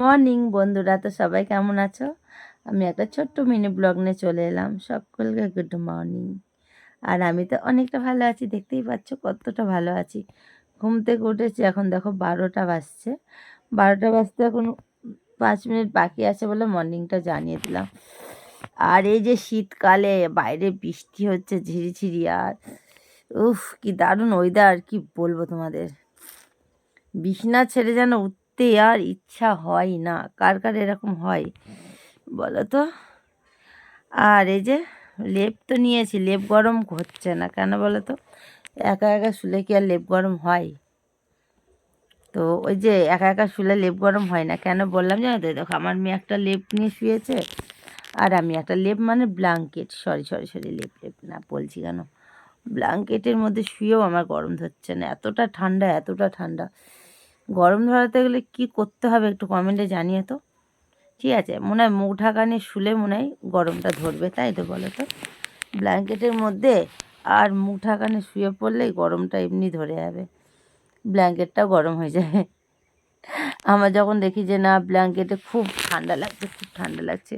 Morning বন্ধুরা, তো সবাই কেমন আছো? আমি একটা ছোট্ট মিনি ব্লগ নিয়ে চলে এলাম। সকলকে গুড মর্নিং। আর আমি তো অনেকটা ভালো আছি, দেখতেই পাচ্ছ কতটা ভালো আছি। ঘুম থেকে উঠেছি, এখন দেখো বারোটা বাজছে। বারোটা বাজতে এখন পাঁচ মিনিট বাকি আছে বলে মর্নিংটা জানিয়ে দিলাম। আর এই যে শীতকালে বাইরে বৃষ্টি হচ্ছে ঝিরিঝিরি, আর উফ, কি দারুণ ওয়েদার কি বলব তোমাদের? বিছনা ছেড়ে যেন উঠতে আর ইচ্ছা হয় না। কার কার এরকম হয়? বলো তো আর এই যে লেপ তো নিয়েছি, লেপ গরম হচ্ছে না। কেন বলো তো একা একা শুলে কি আর লেপ গরম হয়? তো ওই যে একা একা শুলে লেপ গরম হয় না। কেন বললাম জানো তো? দেখো, আমার মেয়ে একটা লেপ নিয়ে শুয়েছে, আর আমি একটা লেপ মানে ব্ল্যাঙ্কেট সরি সরি সরি লেপ লেপ না বলছি কেন? ব্ল্যাঙ্কেটের মধ্যে শুয়েও আমার গরম ধরছে না। এতটা ঠান্ডা এতটা ঠান্ডা। গরম ধরাতে গেলে কি করতে হবে একটু কমেন্টে জানিয়ে তো। ঠিক আছে, মনে হয় মুখ ঢাকা নিয়ে শুলে মনে হয় গরমটা ধরবে, তাই তো বলো তো? ব্ল্যাঙ্কেটের মধ্যে আর মুখ ঢাকা নিয়ে শুয়ে পড়লেই গরমটা এমনি ধরে যাবে। ব্ল্যাঙ্কেটটা গরম হয়ে যাবে। আমার যখন দেখি যে না ব্ল্যাঙ্কেটে খুব ঠান্ডা লাগছে, খুব ঠান্ডা লাগছে,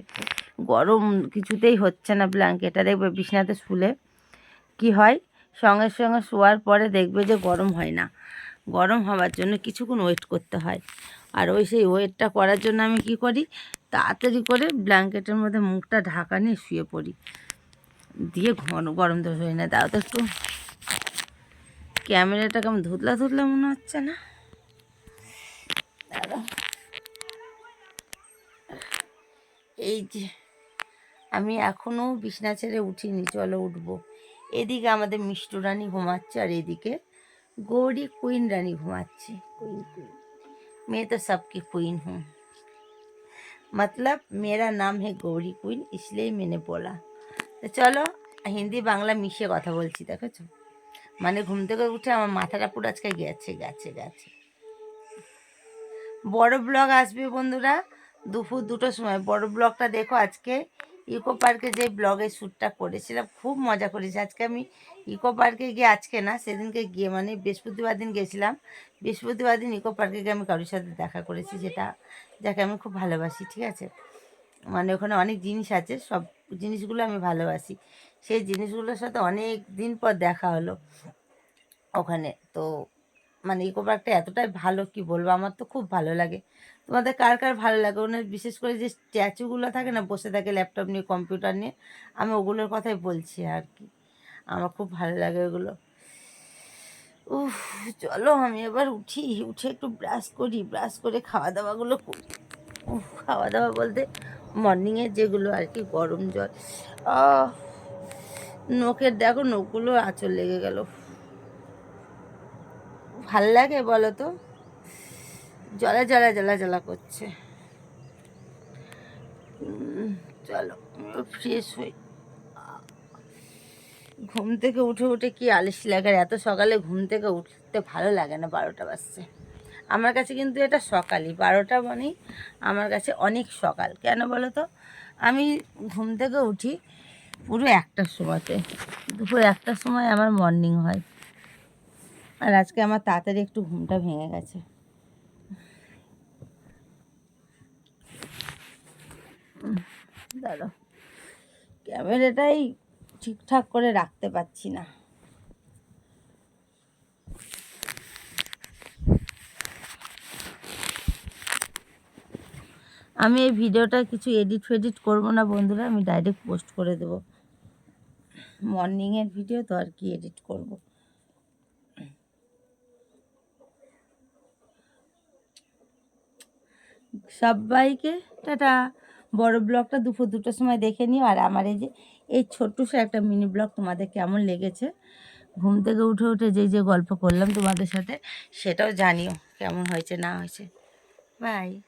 গরম কিছুতেই হচ্ছে না ব্ল্যাঙ্কেটটা দেখবে বিছনাতে শুলে কি হয়? সঙ্গে সঙ্গে শোয়ার পরে দেখবে যে গরম হয় না। গরম হওয়ার জন্য কিছুক্ষণ ওয়েট করতে হয়। আর ওই সেই ওয়েটটা করার জন্য আমি কি করি? তাড়াতাড়ি করে ব্ল্যাঙ্কেটের মধ্যে মুখটা ঢাকা নিয়ে শুয়ে পড়ি। দিয়ে ঘন গরম তো হয়ে না। তাও তো একটু। ক্যামেরাটা কেমন ধুতলা ধুতলা মনে হচ্ছে না? দাঁড়াও। এই যে, আমি এখনও বিছনা ছেড়ে উঠিনি। চলো উঠবো। এদিকে আমাদের মিষ্টু রানী ঘুমাচ্ছে আর এদিকে গৌরী কুইন রানী घुमाची क्वीन क्वीन मैं तो सबकी क्वीन हूँ मतलब मेरा नाम है गौरी क्वीन इसलिए मैंने बोला তো চলো হিন্দি বাংলা মিশিয়ে কথা বলছি দেখেছ? মানে ঘুম থেকে উঠে আমার মাথাটা পুরো আজকে গেছে গেছে গেছে। বড় ব্লগ আসবে বন্ধুরা দুপুর দুটোর সময়। বড় ব্লগটা দেখো আজকে ইকো পার্কে যে ব্লগের শ্যুটটা করেছিলাম, খুব মজা করেছি। আজকে আমি ইকো পার্কে গিয়ে, আজকে না, সেদিনকে গিয়ে মানে বৃহস্পতিবার দিন গেছিলাম। বৃহস্পতিবার দিন ইকো পার্কে গিয়ে আমি কারোর সাথে দেখা করেছি, যেটা যাকে আমি খুব ভালোবাসি, ঠিক আছে? মানে ওখানে অনেক জিনিস আছে, সব জিনিসগুলো আমি ভালোবাসি। সেই জিনিসগুলোর সাথে অনেক দিন পর দেখা হলো ওখানে। তো মানে ইকো পার্কটা এতটাই ভালো কি বলব? আমার তো খুব ভালো লাগে। তোমাদের কার কার ভালো লাগে? ওনার বিশেষ করে যে স্ট্যাচুগুলো থাকে না, বসে থাকে ল্যাপটপ নিয়ে কম্পিউটার নিয়ে, আমি ওগুলোর কথাই বলছি আর কি। আমার খুব ভালো লাগে ওগুলো। উফ, চলো আমি এবার উঠি, উঠে একটু ব্রাশ করি ব্রাশ করে খাওয়া দাওয়াগুলো করি। উফ খাওয়া দাওয়া বলতে মর্নিংয়ে যেগুলো আর কি, গরম জল। নখের দেখো নখগুলো আঁচল লেগে গেল। ভালো লাগে বলো তো? জলা জলা জলা জলা করছে। চলো ফ্রেশ হই। ঘুম থেকে উঠে উঠে কি আলিস লাগে এত সকালে ঘুম থেকে উঠতে ভালো লাগে না বারোটা বাজছে। আমার কাছে কিন্তু এটা সকালই। বারোটা মানেই আমার কাছে অনেক সকাল। কেন বলো তো? আমি ঘুম থেকে উঠি পুরো একটার সময়তে। দুপুর একটার সময় আমার মর্নিং হয়। আর আজকে আমার তাড়াতাড়ি একটু ঘুমটা ভেঙে গেছে। দাঁড়ো ক্যামেরাটাই ঠিকঠাক করে রাখতে পারছি না। আমি এই ভিডিওটা কিছু এডিট ফেডিট করব না বন্ধুরা, আমি ডাইরেক্ট পোস্ট করে দেবো। মর্নিংয়ের ভিডিও তো আর কি এডিট করব। সবাইকে টাটা। বড় ব্লগটা দুপুর দুটোর সময় দেখে নিও। আর আমার এই যে, এই ছোট্ট সে একটা মিনি ব্লগ তোমাদের কেমন লেগেছে? ঘুম থেকে উঠে উঠে যে যে গল্প করলাম তোমাদের সাথে, সেটাও জানিও কেমন হয়েছে, না হয়েছে। বাই